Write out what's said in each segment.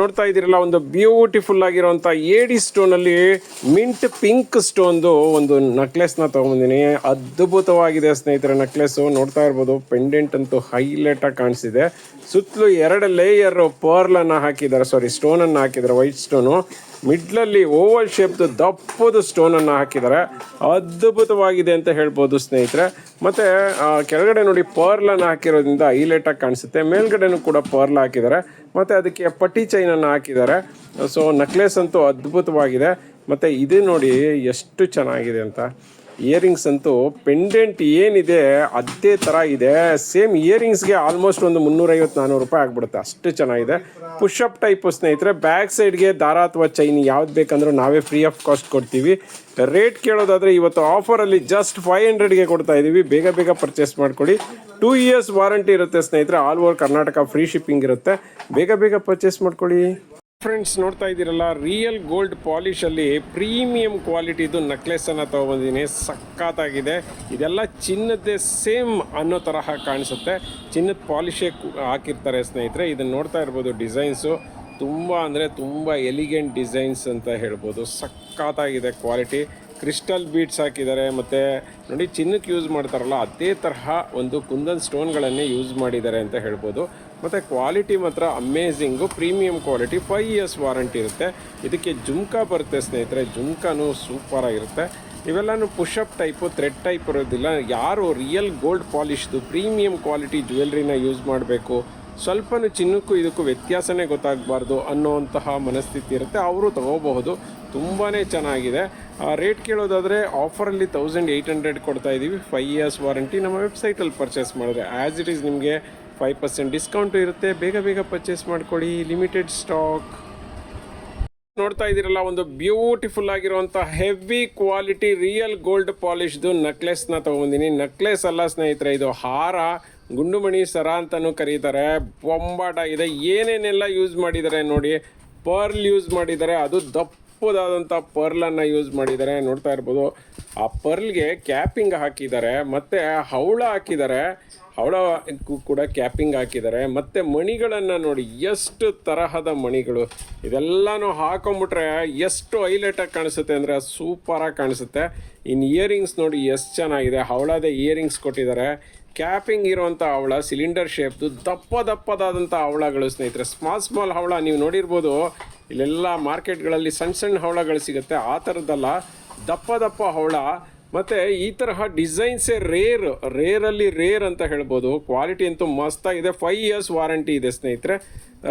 ನೋಡ್ತಾ ಇದ್ದೀರಲ್ಲ, ಒಂದು ಬ್ಯೂಟಿಫುಲ್ ಆಗಿರುವಂತ ಏಡಿ ಸ್ಟೋನ್ ಅಲ್ಲಿ ಮಿಂಟ್ ಪಿಂಕ್ ಸ್ಟೋನ್ ಒಂದು ನೆಕ್ಲೆಸ್ನ ತಗೊಂಬಂದಿನಿ. ಅದ್ಭುತವಾಗಿದೆ ಸ್ನೇಹಿತರೆ ನೆಕ್ಲೆಸ್ ನೋಡ್ತಾ ಇರ್ಬೋದು ಪೆಂಡೆಂಟ್ ಅಂತೂ ಹೈಲೈಟ್ ಆಗಿ ಕಾಣಿಸಿದೆ. ಸುತ್ತಲೂ ಎರಡು ಲೇಯರ್ ಪರ್ಲ್ ಅನ್ನ ಹಾಕಿದ್ದಾರೆ ಸಾರಿ ಸ್ಟೋನ್ ಅನ್ನ ಹಾಕಿದ್ದಾರೆ ವೈಟ್ ಸ್ಟೋನು ಮಿಡ್ಲಲ್ಲಿ ಓವಲ್ ಶೇಪ್ದು ದಪ್ಪದ ಸ್ಟೋನ್ ಅನ್ನ ಹಾಕಿದ್ದಾರೆ. ಅದ್ಭುತವಾಗಿದೆ ಅಂತ ಹೇಳ್ಬೋದು ಸ್ನೇಹಿತರೆ. ಮತ್ತೆ ಕೆಳಗಡೆ ನೋಡಿ ಪರ್ಲ್ ಅನ್ನು ಹಾಕಿರೋದ್ರಿಂದ ಹೈಲೈಟ್ ಆಗಿ ಕಾಣಿಸುತ್ತೆ. ಮೇಲ್ಗಡೆನೂ ಕೂಡ ಪರ್ಲ್ ಹಾಕಿದ್ದಾರೆ. ಮತ್ತೆ ಅದಕ್ಕೆ ಪಟ್ಟಿ ಚೈನ್ ಅನ್ನು ಹಾಕಿದ್ದಾರೆ. ಸೊ ನೆಕ್ಲೆಸ್ ಅಂತೂ ಅದ್ಭುತವಾಗಿದೆ. ಮತ್ತೆ ಇದು ನೋಡಿ ಎಷ್ಟು ಚೆನ್ನಾಗಿದೆ ಅಂತ. ಇಯರಿಂಗ್ಸ್ ಅಂತೂ ಪೆಂಡೆಂಟ್ ಏನಿದೆ, ಅದೇ ಥರ ಇದೆ. ಸೇಮ್ ಇಯರಿಂಗ್ಸ್ಗೆ ಆಲ್ಮೋಸ್ಟ್ ಒಂದು ಮುನ್ನೂರೈವತ್ತು ನಾನ್ನೂರು ರೂಪಾಯಿ ಆಗ್ಬಿಡುತ್ತೆ. ಅಷ್ಟು ಚೆನ್ನಾಗಿದೆ. ಪುಷಪ್ ಟೈಪ್ ಸ್ನೇಹಿತರೆ ಬ್ಯಾಕ್ ಸೈಡ್ಗೆ ದಾರ ಅಥವಾ ಚೈನ್ ಯಾವ್ದು ಬೇಕಂದ್ರೂ ನಾವೇ ಫ್ರೀ ಆಫ್ ಕಾಸ್ಟ್ ಕೊಡ್ತೀವಿ. ರೇಟ್ ಕೇಳೋದಾದರೆ ಇವತ್ತು ಆಫರಲ್ಲಿ ಜಸ್ಟ್ ಫೈವ್ ಹಂಡ್ರೆಡ್ಗೆ ಕೊಡ್ತಾ ಇದ್ದೀವಿ ಬೇಗ ಬೇಗ ಪರ್ಚೇಸ್ ಮಾಡ್ಕೊಳ್ಳಿ ಟೂ ಇಯರ್ಸ್ ವಾರಂಟಿ ಇರುತ್ತೆ ಸ್ನೇಹಿತರೆ. All over Karnataka free shipping ಇರುತ್ತೆ. ಬೇಗ ಬೇಗ ಪರ್ಚೇಸ್ ಮಾಡ್ಕೊಳ್ಳಿ ಫ್ರೆಂಡ್ಸ್ ನೋಡ್ತಾ ಇದ್ದೀರಲ್ಲ ರಿಯಲ್ ಗೋಲ್ಡ್ ಪಾಲಿಶ್ ಅಲ್ಲಿ ಪ್ರೀಮಿಯಂ ಕ್ವಾಲಿಟಿದು ನೆಕ್ಲೆಸ್ ಅನ್ನ ತಗೊಬಂದಿನಿ ಸಖತ್ತಾಗಿದೆ. ಇದೆಲ್ಲ ಚಿನ್ನದ್ದೇ ಸೇಮ್ ಅನ್ನೋ ತರಹ ಕಾಣಿಸುತ್ತೆ. ಚಿನ್ನದ ಪಾಲಿಶೇ ಹಾಕಿರ್ತಾರೆ ಸ್ನೇಹಿತರೆ. ಇದನ್ನ ನೋಡ್ತಾ ಇರ್ಬೋದು ಡಿಸೈನ್ಸು ತುಂಬ ಅಂದರೆ ತುಂಬ ಎಲಿಗೆಂಟ್ ಡಿಸೈನ್ಸ್ ಅಂತ ಹೇಳ್ಬೋದು. ಸಖತ್ತಾಗಿದೆ ಕ್ವಾಲಿಟಿ ಕ್ರಿಸ್ಟಲ್ ಬೀಡ್ಸ್ ಹಾಕಿದ್ದಾರೆ. ಮತ್ತು ನೋಡಿ ಚಿನ್ನಕ್ಕೆ ಯೂಸ್ ಮಾಡ್ತಾರಲ್ಲ, ಅದೇ ತರಹ ಒಂದು ಕುಂದನ್ ಸ್ಟೋನ್ಗಳನ್ನೇ ಯೂಸ್ ಮಾಡಿದ್ದಾರೆ ಅಂತ ಹೇಳ್ಬೋದು. ಮತ್ತು ಕ್ವಾಲಿಟಿ ಮಾತ್ರ amazing, premium quality, five years warranty ಇರುತ್ತೆ. ಇದಕ್ಕೆ ಜುಮ್ಕಾ ಬರುತ್ತೆ ಸ್ನೇಹಿತರೆ, ಜುಮ್ಕಾನು ಸೂಪರಾಗಿರುತ್ತೆ. ಇವೆಲ್ಲನೂ ಪುಷಪ್ ಟೈಪು, ಥ್ರೆಡ್ ಟೈಪ್ ಇರೋದಿಲ್ಲ. ಯಾರು ರಿಯಲ್ ಗೋಲ್ಡ್ ಪಾಲಿಶ್ದು, ಪ್ರೀಮಿಯಂ ಕ್ವಾಲಿಟಿ ಜ್ಯುವೆಲ್ರಿನ ಯೂಸ್ ಮಾಡಬೇಕು, ಸ್ವಲ್ಪನೂ ಚಿನ್ನಕ್ಕೂ ಇದಕ್ಕೂ ವ್ಯತ್ಯಾಸನೇ ಗೊತ್ತಾಗಬಾರ್ದು ಅನ್ನೋವಂತಹ ಮನಸ್ಥಿತಿ ಇರುತ್ತೆ. ಅವರು ತಗೋಬಹುದು ತುಂಬಾ ಚೆನ್ನಾಗಿದೆ. ರೇಟ್ ಕೇಳೋದಾದರೆ ಆಫರಲ್ಲಿ ತೌಸಂಡ್ ಏಯ್ಟ್ ಹಂಡ್ರೆಡ್ ಕೊಡ್ತಾ ಇದ್ದೀವಿ ಫೈವ್ ಇಯರ್ಸ್ ವಾರಂಟಿ. ನಮ್ಮ ವೆಬ್ಸೈಟಲ್ಲಿ ಪರ್ಚೇಸ್ ಮಾಡಿದ್ರೆ ಆ್ಯಸ್ ಇಟ್ ಈಸ್ ನಿಮಗೆ ಫೈವ್ ಪರ್ಸೆಂಟ್ ಡಿಸ್ಕೌಂಟು ಇರುತ್ತೆ. ಬೇಗ ಬೇಗ ಪರ್ಚೇಸ್ ಮಾಡ್ಕೊಳ್ಳಿ. ಲಿಮಿಟೆಡ್ ಸ್ಟಾಕ್ ನೋಡ್ತಾ ಇದ್ದೀರಲ್ಲ, ಒಂದು ಬ್ಯೂಟಿಫುಲ್ ಆಗಿರುವಂಥ ಹೆವಿ ಕ್ವಾಲಿಟಿ ರಿಯಲ್ ಗೋಲ್ಡ್ ಪಾಲಿಶ್ದು ನೆಕ್ಲೆಸ್ನ ತಗೊಂಬಂದಿನಿ. ನೆಕ್ಲೆಸ್ ಅಲ್ಲ ಸ್ನೇಹಿತರೆ, ಇದು ಹಾರ. ಗುಂಡುಮಣಿ ಸರ ಅಂತಲೂ ಕರೀತಾರೆ. ಬೊಂಬಾಟಾಗಿದೆ ಏನೇನೆಲ್ಲ ಯೂಸ್ ಮಾಡಿದ್ದಾರೆ ನೋಡಿ. ಪರ್ಲ್ ಯೂಸ್ ಮಾಡಿದ್ದಾರೆ. ಅದು ದಪ್ಪದಾದಂಥ ಪರ್ಲನ್ನು ಯೂಸ್ ಮಾಡಿದ್ದಾರೆ. ನೋಡ್ತಾ ಇರ್ಬೋದು. ಆ ಪರ್ಲ್ಗೆ ಕ್ಯಾಪಿಂಗ್ ಹಾಕಿದ್ದಾರೆ. ಮತ್ತು ಹವಳ ಹಾಕಿದ್ದಾರೆ. ಹವಳ ಕೂಡ ಕ್ಯಾಪಿಂಗ್ ಹಾಕಿದ್ದಾರೆ. ಮತ್ತು ಮಣಿಗಳನ್ನು ನೋಡಿ ಎಷ್ಟು ತರಹದ ಮಣಿಗಳು. ಇದೆಲ್ಲನೂ ಹಾಕೊಂಬಿಟ್ರೆ ಎಷ್ಟು ಹೈಲೈಟಾಗಿ ಕಾಣಿಸುತ್ತೆ ಅಂದರೆ ಸೂಪರಾಗಿ ಕಾಣಿಸುತ್ತೆ. ಇನ್ನು ಇಯರಿಂಗ್ಸ್ ನೋಡಿ ಎಷ್ಟು ಚೆನ್ನಾಗಿದೆ. ಹವಳದ ಇಯರಿಂಗ್ಸ್ ಕೊಟ್ಟಿದ್ದಾರೆ. ಕ್ಯಾಪಿಂಗ್ ಇರುವಂಥ ಹವಳ ಸಿಲಿಂಡರ್ ಶೇಪ್ದು ದಪ್ಪ ದಪ್ಪದಾದಂಥ ಹವಳಗಳು ಸ್ನೇಹಿತರೆ. ಸ್ಮಾಲ್ ಸ್ಮಾಲ್ ಹವಳ ನೀವು ನೋಡಿರ್ಬೋದು. ಇಲ್ಲೆಲ್ಲ ಮಾರ್ಕೆಟ್ಗಳಲ್ಲಿ ಸಣ್ಣ ಸಣ್ಣ ಹವಳಗಳು ಸಿಗುತ್ತೆ. ಆ ಥರದ್ದಲ್ಲ ದಪ್ಪ ದಪ್ಪ ಹವಳ ಮತ್ತು ಈ ತರಹ ಡಿಸೈನ್ಸೇ ರೇರ್ ರೇರಲ್ಲಿ ರೇರ್ ಅಂತ ಹೇಳ್ಬೋದು. ಕ್ವಾಲಿಟಿ ಅಂತೂ ಮಸ್ತಾಗಿದೆ ಫೈವ್ ಇಯರ್ಸ್ ವಾರಂಟಿ ಇದೆ ಸ್ನೇಹಿತರೆ.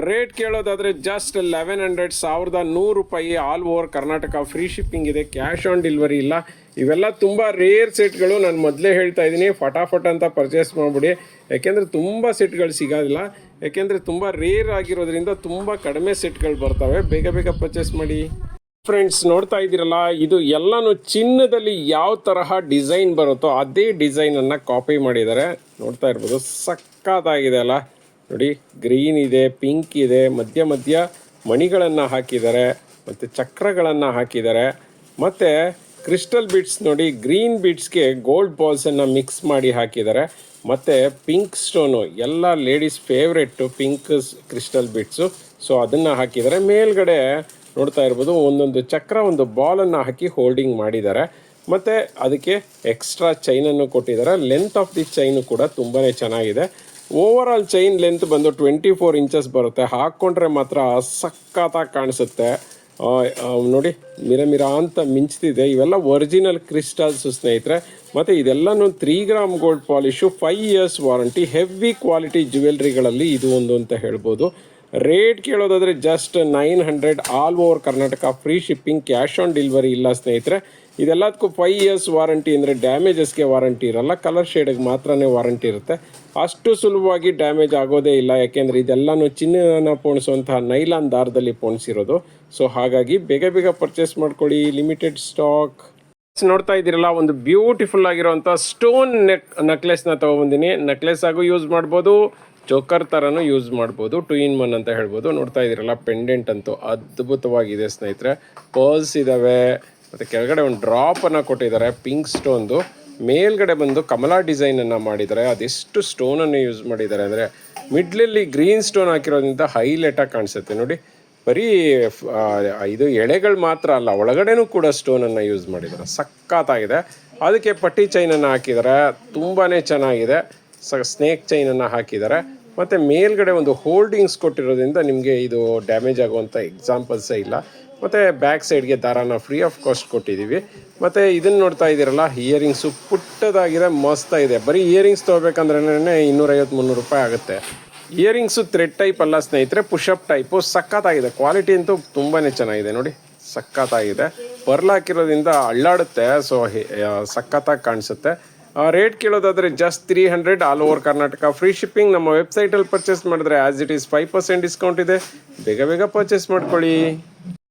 ರೇಟ್ ಕೇಳೋದಾದರೆ ಜಸ್ಟ್ ಲೆವೆನ್ ಹಂಡ್ರೆಡ್ ಸಾವಿರದ ನೂರು ರೂಪಾಯಿ all over Karnataka. Free shipping ಇದೆ ಕ್ಯಾಶ್ ಆನ್ ಡೆಲಿವರಿ ಇಲ್ಲ. ಇವೆಲ್ಲ ತುಂಬ ರೇರ್ ಸೆಟ್ಗಳು ನಾನು ಮೊದಲೇ ಹೇಳ್ತಾ ಇದ್ದೀನಿ. ಫಟಾಫಟ್ ಅಂತ ಪರ್ಚೇಸ್ ಮಾಡಿಬಿಡಿ. ಯಾಕೆಂದರೆ ತುಂಬ ಸೆಟ್ಗಳು ಸಿಗೋದಿಲ್ಲ. ಯಾಕೆಂದರೆ ತುಂಬ ರೇರ್ ಆಗಿರೋದ್ರಿಂದ ತುಂಬ ಕಡಿಮೆ ಸೆಟ್ಗಳು ಬರ್ತವೆ. ಬೇಗ ಬೇಗ ಪರ್ಚೇಸ್ ಮಾಡಿ. ಫ್ರೆಂಡ್ಸ್ ನೋಡ್ತಾ ಇದ್ದೀರಲ್ಲ, ಇದು ಎಲ್ಲನೂ ಚಿನ್ನದಲ್ಲಿ ಯಾವ ತರಹ ಡಿಸೈನ್ ಬರುತ್ತೋ ಅದೇ ಡಿಸೈನನ್ನು ಕಾಪಿ ಮಾಡಿದ್ದಾರೆ. ನೋಡ್ತಾ ಇರ್ಬೋದು, ಸಕ್ಕತ್ತಾಗಿದೆ ಅಲ್ಲ. ನೋಡಿ ಗ್ರೀನ್ ಇದೆ ಪಿಂಕ್ ಇದೆ, ಮಧ್ಯ ಮಧ್ಯ ಮಣಿಗಳನ್ನು ಹಾಕಿದ್ದಾರೆ, ಮತ್ತು ಚಕ್ರಗಳನ್ನು ಹಾಕಿದ್ದಾರೆ. ಮತ್ತು ಕ್ರಿಸ್ಟಲ್ ಬೀಡ್ಸ್ ನೋಡಿ ಗ್ರೀನ್ ಬೀಡ್ಸ್ಗೆ ಗೋಲ್ಡ್ ಬಾಲ್ಸನ್ನು ಮಿಕ್ಸ್ ಮಾಡಿ ಹಾಕಿದ್ದಾರೆ. ಮತ್ತು ಪಿಂಕ್ ಸ್ಟೋನು ಎಲ್ಲ ladies favourite pink crystal beads so ಅದನ್ನು ಹಾಕಿದ್ದಾರೆ. ಮೇಲ್ಗಡೆ ನೋಡ್ತಾ ಇರ್ಬೋದು, ಒಂದೊಂದು ಚಕ್ರ ಒಂದು ಬಾಲನ್ನು ಹಾಕಿ ಹೋಲ್ಡಿಂಗ್ ಮಾಡಿದ್ದಾರೆ. ಮತ್ತು ಅದಕ್ಕೆ ಎಕ್ಸ್ಟ್ರಾ ಚೈನನ್ನು ಕೊಟ್ಟಿದ್ದಾರೆ. ಲೆಂತ್ ಆಫ್ ದಿ ಚೈನು ಕೂಡ ತುಂಬಾ ಚೆನ್ನಾಗಿದೆ. ಓವರ್ ಆಲ್ ಚೈನ್ ಲೆಂತ್ ಬಂದು ಟ್ವೆಂಟಿ ಫೋರ್ ಇಂಚಸ್ ಬರುತ್ತೆ. ಹಾಕ್ಕೊಂಡ್ರೆ ಮಾತ್ರ ಸಖತ್ತಾಗಿ ಕಾಣಿಸುತ್ತೆ. ನೋಡಿ ಮಿರ ಮಿರ ಅಂತ ಮಿಂಚ್ತಿದೆ. ಇವೆಲ್ಲ ಒರಿಜಿನಲ್ ಕ್ರಿಸ್ಟಲ್ಸ್ ಸ್ನೇಹಿತರೆ. ಮತ್ತು ಇದೆಲ್ಲನೂ three gram gold polish five years warranty heavy quality ಜ್ಯುವೆಲ್ರಿಗಳಲ್ಲಿ ಇದು ಒಂದು ಅಂತ ಹೇಳ್ಬೋದು. Rate ಕೇಳೋದಾದರೆ just nine hundred all over Karnataka free shipping cash on delivery ಇಲ್ಲ ಸ್ನೇಹಿತರೆ. ಇದೆಲ್ಲದಕ್ಕೂ ಫೈವ್ ಇಯರ್ಸ್ ವಾರಂಟಿ ಅಂದರೆ ಡ್ಯಾಮೇಜಸ್ಗೆ ವಾರಂಟಿ ಇರಲ್ಲ ಕಲರ್ ಶೇಡಿಗೆ ಮಾತ್ರನೇ ವಾರಂಟಿ ಇರುತ್ತೆ. ಅಷ್ಟು ಸುಲಭವಾಗಿ ಡ್ಯಾಮೇಜ್ ಆಗೋದೇ ಇಲ್ಲ, ಯಾಕೆಂದರೆ ಇದೆಲ್ಲನೂ ಚಿನ್ನನ ಪೋಣಿಸುವಂತಹ ನೈಲಾನ್ ದಾರದಲ್ಲಿ ಪೋಣಿಸಿರೋದು. ಸೊ ಹಾಗಾಗಿ ಬೇಗ ಬೇಗ ಪರ್ಚೇಸ್ ಮಾಡ್ಕೊಳ್ಳಿ ಲಿಮಿಟೆಡ್ ಸ್ಟಾಕ್ ನೋಡ್ತಾ ಇದ್ದೀರಲ್ಲ, ಒಂದು ಬ್ಯೂಟಿಫುಲ್ ಆಗಿರುವಂಥ ಸ್ಟೋನ್ ನೆಕ್ ನೆಕ್ಲೆಸ್ನ ತೊಗೊಬಂದಿನಿ. ನೆಕ್ಲೆಸ್ ಆಗು ಯೂಸ್ ಮಾಡ್ಬೋದು. ಚೋಕರ್ ಥರನೂ ಯೂಸ್ ಮಾಡ್ಬೋದು, ಟು ಇನ್ ಒನ್ ಅಂತ ಹೇಳ್ಬೋದು. ನೋಡ್ತಾ ಇದ್ದೀರಲ್ಲ ಪೆಂಡೆಂಟ್ ಅಂತೂ ಅದ್ಭುತವಾಗಿದೆ ಸ್ನೇಹಿತರೆ. ಪರ್ಲ್ಸ್ ಇದ್ದಾವೆ ಮತ್ತು ಕೆಳಗಡೆ ಒಂದು ಡ್ರಾಪನ್ನು ಕೊಟ್ಟಿದ್ದಾರೆ ಪಿಂಕ್ ಸ್ಟೋನ್ದು ಮೇಲ್ಗಡೆ ಬಂದು ಕಮಲಾ ಡಿಸೈನನ್ನು ಮಾಡಿದ್ದಾರೆ. ಅದೆಷ್ಟು ಸ್ಟೋನನ್ನು ಯೂಸ್ ಮಾಡಿದ್ದಾರೆ ಅಂದರೆ ಮಿಡ್ಲಲ್ಲಿ ಗ್ರೀನ್ ಸ್ಟೋನ್ ಹಾಕಿರೋದ್ರಿಂದ ಹೈಲೈಟಾಗಿ ಕಾಣಿಸುತ್ತೆ. ನೋಡಿ, ಬರೀ ಇದು ಎಳೆಗಳು ಮಾತ್ರ ಅಲ್ಲ, ಒಳಗಡೆನೂ ಕೂಡ ಸ್ಟೋನನ್ನು ಯೂಸ್ ಮಾಡಿದ್ದಾರೆ. ಸಖತ್ತಾಗಿದೆ. ಅದಕ್ಕೆ ಪಟ್ಟಿ ಚೈನನ್ನು ಹಾಕಿದ್ದಾರೆ. ತುಂಬಾ ಚೆನ್ನಾಗಿದೆ. ಸ ಸ್ನೇಕ್ ಚೈನನ್ನು ಹಾಕಿದ್ದಾರೆ. ಮತ್ತು ಮೇಲ್ಗಡೆ ಒಂದು ಹೋಲ್ಡಿಂಗ್ಸ್ ಕೊಟ್ಟಿರೋದ್ರಿಂದ ನಿಮಗೆ ಇದು ಡ್ಯಾಮೇಜ್ ಆಗುವಂಥ ಎಕ್ಸಾಂಪಲ್ಸೇ ಇಲ್ಲ. ಮತ್ತು ಬ್ಯಾಕ್ ಸೈಡ್ಗೆ ದಾರಾನ ಫ್ರೀ ಆಫ್ ಕಾಸ್ಟ್ ಕೊಟ್ಟಿದ್ದೀವಿ ಮತ್ತು ಇದನ್ನು ನೋಡ್ತಾ ಇದ್ದೀರಲ್ಲ ಇಯರಿಂಗ್ಸು ಪುಟ್ಟದಾಗಿದೆ ಮಸ್ತಾಗಿದೆ ಬರೀ ಇಯರಿಂಗ್ಸ್ ತೊಗೋಬೇಕಂದ್ರೆ ಇನ್ನೂರೈವತ್ತು ಮುನ್ನೂರು ರೂಪಾಯಿ ಆಗುತ್ತೆ. ಇಯರಿಂಗ್ಸು ಥ್ರೆಡ್ ಟೈಪ್ ಅಲ್ಲ ಸ್ನೇಹಿತರೆ ಪುಷಪ್ ಟೈಪು ಸಖತ್ತಾಗಿದೆ. ಕ್ವಾಲಿಟಿ ಅಂತೂ ತುಂಬಾ ಚೆನ್ನಾಗಿದೆ ನೋಡಿ. ಸಖತ್ತಾಗಿದೆ. ಪರ್ಲ್ ಹಾಕಿರೋದ್ರಿಂದ ಅಳ್ಳಾಡುತ್ತೆ ಸೊ ಸಖತ್ತಾಗಿ ಕಾಣಿಸುತ್ತೆ. Rate ಕೇಳೋದಾದರೆ just three hundred all over Karnataka free shipping ನಮ್ಮ ವೆಬ್ಸೈಟಲ್ಲಿ ಪರ್ಚೇಸ್ ಮಾಡಿದ್ರೆ as it is five percent discount ಇದೆ. ಬೇಗ ಬೇಗ ಪರ್ಚೇಸ್ ಮಾಡ್ಕೊಳ್ಳಿ.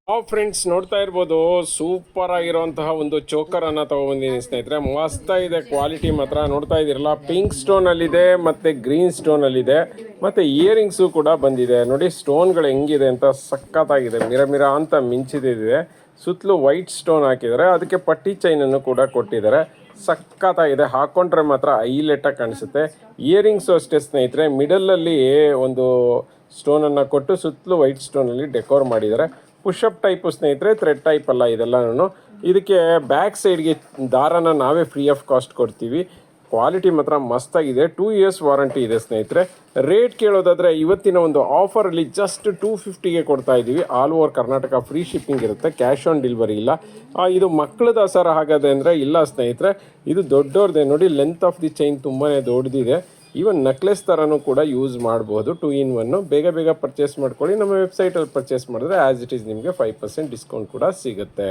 ನಾವು ಫ್ರೆಂಡ್ಸ್ ನೋಡ್ತಾ ಇರ್ಬೋದು ಸೂಪರ್ ಆಗಿರುವಂತಹ ಒಂದು ಚೋಕರ್ ಅನ್ನ ತಗೊಬಂದಿನಿ ಸ್ನೇಹಿತರೆ. ಮಸ್ತ್ ಇದೆ ಕ್ವಾಲಿಟಿ ಮಾತ್ರ. ನೋಡ್ತಾ ಇದ್ದೀರಲ್ಲ ಪಿಂಕ್ ಸ್ಟೋನ್ ಅಲ್ಲಿದೆ, ಮತ್ತೆ ಗ್ರೀನ್ ಸ್ಟೋನ್ ಅಲ್ಲಿದೆ, ಮತ್ತೆ ಇಯರಿಂಗ್ಸು ಕೂಡ ಬಂದಿದೆ. ನೋಡಿ ಸ್ಟೋನ್ಗಳು ಹೆಂಗಿದೆ ಅಂತ ಸಖತ್ತಾಗಿದೆ. ಮಿರ ಮಿರ ಅಂತ ಮಿಂಚಿದಿದೆ ಸುತ್ತಲೂ ವೈಟ್ ಸ್ಟೋನ್ ಹಾಕಿದ್ದಾರೆ. ಅದಕ್ಕೆ ಪಟ್ಟಿ ಚೈನನ್ನು ಕೂಡ ಕೊಟ್ಟಿದ್ದಾರೆ. ಸಖತ್ತಾಗಿದೆ. ಹಾಕೊಂಡ್ರೆ ಮಾತ್ರ ಐಲೆಟಾಗಿ ಕಾಣಿಸುತ್ತೆ. ಇಯರಿಂಗ್ಸು ಅಷ್ಟೇ ಸ್ನೇಹಿತರೆ, ಮಿಡಲಲ್ಲಿ ಒಂದು ಸ್ಟೋನನ್ನು ಕೊಟ್ಟು ಸುತ್ತಲೂ ವೈಟ್ ಸ್ಟೋನಲ್ಲಿ ಡೆಕೋರ್ ಮಾಡಿದ್ದಾರೆ. ಪುಷಪ್ ಟೈಪು ಸ್ನೇಹಿತರೆ, ಥ್ರೆಡ್ ಟೈಪ್ ಅಲ್ಲ ಇದೆಲ್ಲನೂ ಇದಕ್ಕೆ ಬ್ಯಾಕ್ ಸೈಡ್ಗೆ ದಾರನ ನಾವೇ ಫ್ರೀ ಆಫ್ ಕಾಸ್ಟ್ ಕೊಡ್ತೀವಿ. ಕ್ವಾಲಿಟಿ ಮಾತ್ರ ಮಸ್ತಾಗಿದೆ. ಟೂ ಇಯರ್ಸ್ ವಾರಂಟಿ ಇದೆ ಸ್ನೇಹಿತರೆ. ರೇಟ್ ಕೇಳೋದಾದ್ರೆ ಇವತ್ತಿನ ಒಂದು ಆಫರಲ್ಲಿ ಜಸ್ಟ್ ಟೂ ಫಿಫ್ಟಿಗೆ ಕೊಡ್ತಾ ಇದ್ದೀವಿ. All over Karnataka free shipping ಇರುತ್ತೆ. ಕ್ಯಾಶ್ ಆನ್ ಡೆಲಿವರಿ ಇಲ್ಲ. ಇದು ಮಕ್ಕಳ ದಸರಾ ಹಾಗಾದ್ರೆ ಅಂದರೆ ಇಲ್ಲ ಸ್ನೇಹಿತರೆ. ಇದು ದೊಡ್ಡವ್ರದ್ದೇ ನೋಡಿ ಲೆಂತ್ ಆಫ್ ದಿ ಚೈನ್ ತುಂಬಾ ದೊಡ್ಡದಿದೆ. ಈವನ್ ನೆಕ್ಲೆಸ್ ಥರನೂ ಕೂಡ ಯೂಸ್ ಮಾಡ್ಬೋದು. ಟೂ ಇನ್ ಒನ್ನು ಬೇಗ ಬೇಗ ಪರ್ಚೇಸ್ ಮಾಡ್ಕೊಳ್ಳಿ. ನಮ್ಮ ವೆಬ್ಸೈಟಲ್ಲಿ ಪರ್ಚೇಸ್ ಮಾಡಿದ್ರೆ ಆ್ಯಸ್ ಇಟ್ ಈಸ್ ನಿಮಗೆ ಫೈವ್ ಪರ್ಸೆಂಟ್ ಡಿಸ್ಕೌಂಟ್ ಕೂಡ ಸಿಗುತ್ತೆ.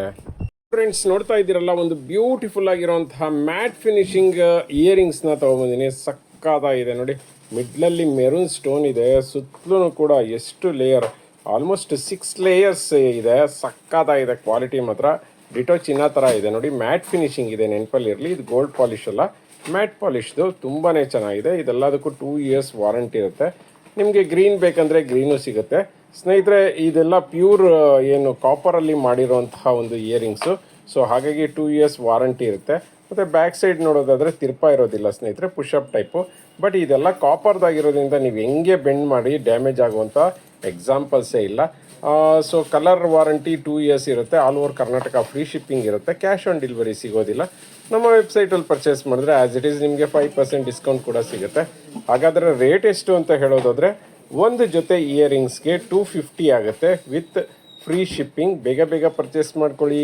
ಫ್ರೆಂಡ್ಸ್ ನೋಡ್ತಾ ಇದ್ದೀರಲ್ಲ, ಒಂದು ಬ್ಯೂಟಿಫುಲ್ ಆಗಿರುವಂತಹ ಮ್ಯಾಟ್ ಫಿನಿಶಿಂಗ್ ಇಯರಿಂಗ್ಸ್ ಇಯರಿಂಗ್ಸ್ನ ತೊಗೊಂಬಂದಿನಿ. ಸಕ್ಕಾದಾಗಿದೆ ನೋಡಿ ಮಿಡ್ಲಲ್ಲಿ ಮೆರೂನ್ ಸ್ಟೋನ್ ಇದೆ. ಸುತ್ತಲೂ ಕೂಡ ಎಷ್ಟು ಲೇಯರ್ ಆಲ್ಮೋಸ್ಟ್ ಸಿಕ್ಸ್ ಲೇಯರ್ಸ್ ಇದೆ. ಸಕ್ಕಾದಾಗಿದೆ ಕ್ವಾಲಿಟಿ ಮಾತ್ರ. ಡಿಟೋ ಚಿನ್ನ ಥರ ಇದೆ. ನೋಡಿ ಮ್ಯಾಟ್ ಫಿನಿಶಿಂಗ್ ಇದೆ ನೆನಪಲ್ಲಿ ಇರಲಿ. ಇದು ಗೋಲ್ಡ್ ಪಾಲಿಶ್ ಅಲ್ಲ. ಮ್ಯಾಟ್ ಪಾಲಿಶ್ದು ತುಂಬಾ ಚೆನ್ನಾಗಿದೆ. ಇದೆಲ್ಲದಕ್ಕೂ ಟೂ ಇಯರ್ಸ್ ವಾರಂಟಿ ಇರುತ್ತೆ. ನಿಮಗೆ ಗ್ರೀನ್ ಬೇಕಂದರೆ ಗ್ರೀನು ಸಿಗುತ್ತೆ. ಸ್ನೇಹಿತರೆ, ಇದೆಲ್ಲ ಪ್ಯೂರ್ ಏನು ಕಾಪರಲ್ಲಿ ಮಾಡಿರೋಂತಹ ಒಂದು ಇಯರಿಂಗ್ಸು ಸೊ ಹಾಗಾಗಿ ಟೂ ಇಯರ್ಸ್ ವಾರಂಟಿ ಇರುತ್ತೆ. ಮತ್ತು ಬ್ಯಾಕ್ ಸೈಡ್ ನೋಡೋದಾದರೆ ತಿರ್ಪ ಇರೋದಿಲ್ಲ ಸ್ನೇಹಿತರೆ ಪುಷಪ್ ಟೈಪು ಬಟ್ ಇದೆಲ್ಲ ಕಾಪರ್ದಾಗಿರೋದ್ರಿಂದ ನೀವು ಹೆಂಗೆ ಬೆಂಡ್ ಮಾಡಿ ಡ್ಯಾಮೇಜ್ ಆಗುವಂಥ ಎಕ್ಸಾಂಪಲ್ಸೇ ಇಲ್ಲ. So colour warranty two years ಇರುತ್ತೆ. All over Karnataka free shipping ಇರುತ್ತೆ. ಕ್ಯಾಶ್ ಆನ್ ಡೆಲಿವರಿ ಸಿಗೋದಿಲ್ಲ. ನಮ್ಮ ವೆಬ್ಸೈಟಲ್ಲಿ ಪರ್ಚೇಸ್ ಮಾಡಿದ್ರೆ ಆ್ಯಸ್ ಇಟ್ ಈಸ್ ನಿಮಗೆ ಫೈವ್ ಪರ್ಸೆಂಟ್ ಡಿಸ್ಕೌಂಟ್ ಕೂಡ ಸಿಗುತ್ತೆ. ಹಾಗಾದರೆ ರೇಟ್ ಎಷ್ಟು ಅಂತ ಹೇಳೋದಾದರೆ ಒಂದು ಜೊತೆ ಇಯರಿಂಗ್ಸ್ಗೆ ಟೂ ಫಿಫ್ಟಿ ಆಗುತ್ತೆ ವಿತ್ ಫ್ರೀ ಶಿಪ್ಪಿಂಗ್ ಬೇಗ ಬೇಗ ಪರ್ಚೇಸ್ ಮಾಡ್ಕೊಳ್ಳಿ.